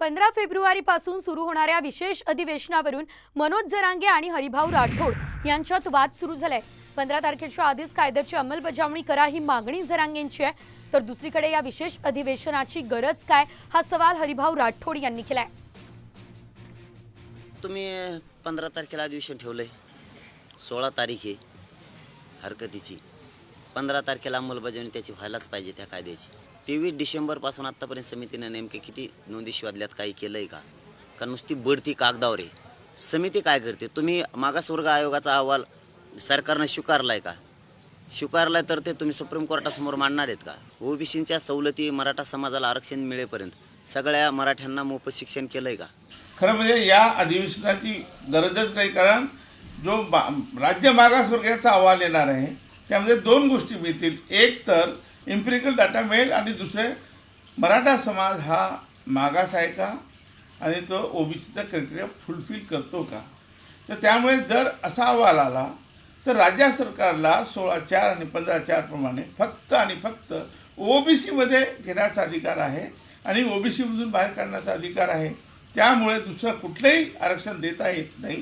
पंधरा फेब्रुवारीपासून सुरू होणाऱ्या विशेष अधिवेशनावरून मनोज जरांगे आणि हरिभाऊ राठोड यांच्यात वाद सुरू झालाय. पंधरा तारखेच्या आधीच कायद्याची अंमलबजावणी करा ही मागणी जरांगेंची आहे. तर दुसरीकडे या विशेष अधिवेशनाची गरज काय? हा सवाल हरिभाऊ राठोड यांनी केलाय. तुम्ही पंधरा तारखेला अधिवेशन ठेवलं आहे सोळा तारीख आहे हरकतीची. पंधरा तारखेला अंमलबजावणी त्याची व्हायलाच पाहिजे त्या कायद्याची. तेवीस डिसेंबरपासून आत्तापर्यंत समितीनं नेमके किती नोंदी शोधल्यात काही केलं आहे का? का नुसती बढती कागदावर आहे? समिती काय करते? तुम्ही मागासवर्ग आयोगाचा अहवाल सरकारनं स्वीकारला आहे का? स्वीकारलाय तर ते तुम्ही सुप्रीम कोर्टासमोर मांडणार आहेत का? ओबीसींच्या सवलती मराठा समाजाला आरक्षण मिळेपर्यंत सगळ्या मराठ्यांना मोफत शिक्षण केलं आहे का? खरं म्हणजे या अधिवेशनाची गरजच नाही कारण जो राज्य मागासवर्गाचा अहवाल येणार आहे त्यामध्ये दोन गोष्टी मिळतील. एक तर इम्पिरिकल डाटा मिळेल आणि दुसरे मराठा समाज हा मागास आहे का? आणि तो ओबीसीचा क्रायटेरिया फुलफिल करतो का? तर त्यामुळे जर असा अहवाल आला तर राज्य सरकारला सोळा चार आणि पंधरा चारप्रमाणे फक्त आणि फक्त ओबीसीमध्ये घेण्याचा अधिकार आहे आणि ओबीसीमधून बाहेर काढण्याचा अधिकार आहे. त्यामुळे दुसरं कुठलंही आरक्षण देता येत नाही.